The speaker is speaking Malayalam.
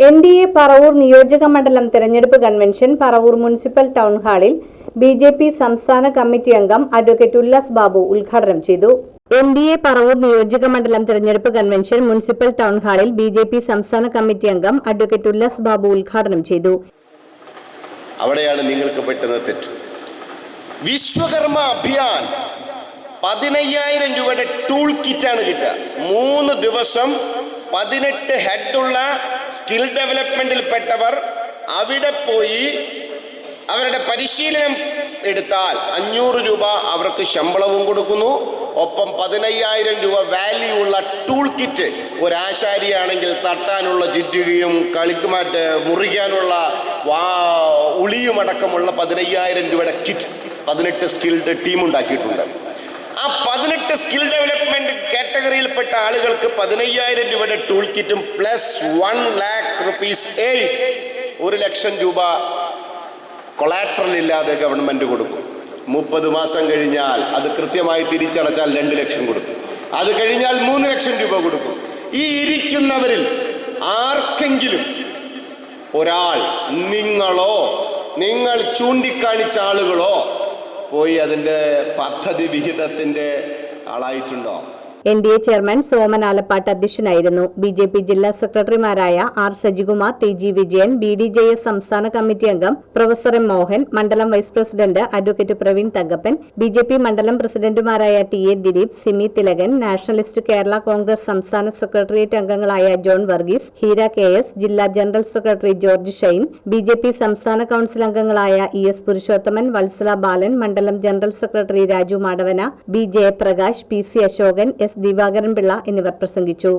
എൻ ഡി എ പറവൂർ നിയോജക മണ്ഡലം തെരഞ്ഞെടുപ്പ് കൺവെൻഷൻ പറവൂർ മുനിസിപ്പൽ ടൗൺ ഹാളിൽ ബി ജെ പി സംസ്ഥാന കമ്മിറ്റി അംഗം അഡ്വക്കേറ്റ് ഉല്ലാസ് ബാബു ഉദ്ഘാടനം ചെയ്തു. എൻ ഡി എ പറവൂർ നിയോജക മണ്ഡലം തെരഞ്ഞെടുപ്പ് കൺവെൻഷൻ മുനിസിപ്പൽ ടൗൺ ഹാളിൽ ബി ജെ പി സംസ്ഥാന കമ്മിറ്റി അംഗം അഡ്വക്കേറ്റ് ഉല്ലാസ് ബാബു ഉദ്ഘാടനം ചെയ്തു. അവിടെയാണ് നിങ്ങൾക്ക് പെട്ടെന്ന് തെറ്റ്. വിശ്വകർമ്മ അഭിയാൻ പതിനയ്യായിരം രൂപയുടെ ടൂൾ കിറ്റാണ് കിട്ടുക. മൂന്ന് ദിവസം പതിനെട്ട് ഹെഡുള്ള സ്കിൽ ഡെവലപ്മെന്റിൽ പെട്ടവർ അവിടെ പോയി അവരുടെ പരിശീലനം എടുത്താൽ അഞ്ഞൂറ് രൂപ അവർക്ക് ശമ്പളവും കൊടുക്കുന്നു. ഒപ്പം പതിനയ്യായിരം രൂപ വാല്യൂ ഉള്ള ടൂൾ കിറ്റ് ഒരാശാരിയാണെങ്കിൽ തട്ടാനുള്ള ചുറ്റുകയും കളിക്കുമാറ്റ് മുറിക്കാനുള്ള വാ ഉളിയുമടക്കമുള്ള പതിനയ്യായിരം രൂപയുടെ കിറ്റ് പതിനെട്ട് സ്കിൽഡ് ടീം ഉണ്ടാക്കിയിട്ടുണ്ട്. ആ പതിനെട്ട് സ്കിൽ ഡെവലപ്മെന്റ് കാറ്റഗറിയിൽപ്പെട്ട ആളുകൾക്ക് പതിനയ്യായിരം രൂപയുടെ tool കിറ്റും plus one lakh rupees eight ഒരു ലക്ഷം രൂപ കൊളാട്രൽ ഇല്ലാതെ ഗവൺമെന്റ് കൊടുക്കും. മുപ്പത് മാസം കഴിഞ്ഞാൽ അത് കൃത്യമായി തിരിച്ചടച്ചാൽ രണ്ട് ലക്ഷം കൊടുക്കും. അത് കഴിഞ്ഞാൽ മൂന്ന് ലക്ഷം രൂപ കൊടുക്കും. ഈ ഇരിക്കുന്നവരിൽ ആർക്കെങ്കിലും ഒരാൾ നിങ്ങളോ നിങ്ങൾ ചൂണ്ടിക്കാണിച്ച ആളുകളോ പോയി അതിന്റെ പദ്ധതി വിഹിതത്തിന്റെ ആളായിട്ടുണ്ടോ? N D A chairman Soman Alappatt അധ്യക്ഷനായിരുന്നു. ബി ജെ പി ജില്ലാ സെക്രട്ടറിമാരായ R Sajikumar T G Vijayan B D J S സംസ്ഥാന കമ്മിറ്റി അംഗം പ്രൊഫസർ എം മോഹൻ മണ്ഡലം vice president advocate Praveen Thankappan B J P മണ്ഡലം പ്രസിഡന്റുമാരായ T A Dileep Simi Thilakan nationalist Kerala Congress സംസ്ഥാന സെക്രട്ടേറിയറ്റ് അംഗങ്ങളായ ജോൺ വർഗീസ് ഹീര കെ എസ് ജില്ലാ general secretary George Shine B J P സംസ്ഥാന കൌൺസിൽ അംഗങ്ങളായ ഇ എസ് പുരുഷോത്തമൻ വത്സല ബാലൻ മണ്ഡലം general secretary Raju Madavana B Jayaprakash P C Ashokan Divakaran Pillai എന്നിവർ പ്രസംഗിച്ചു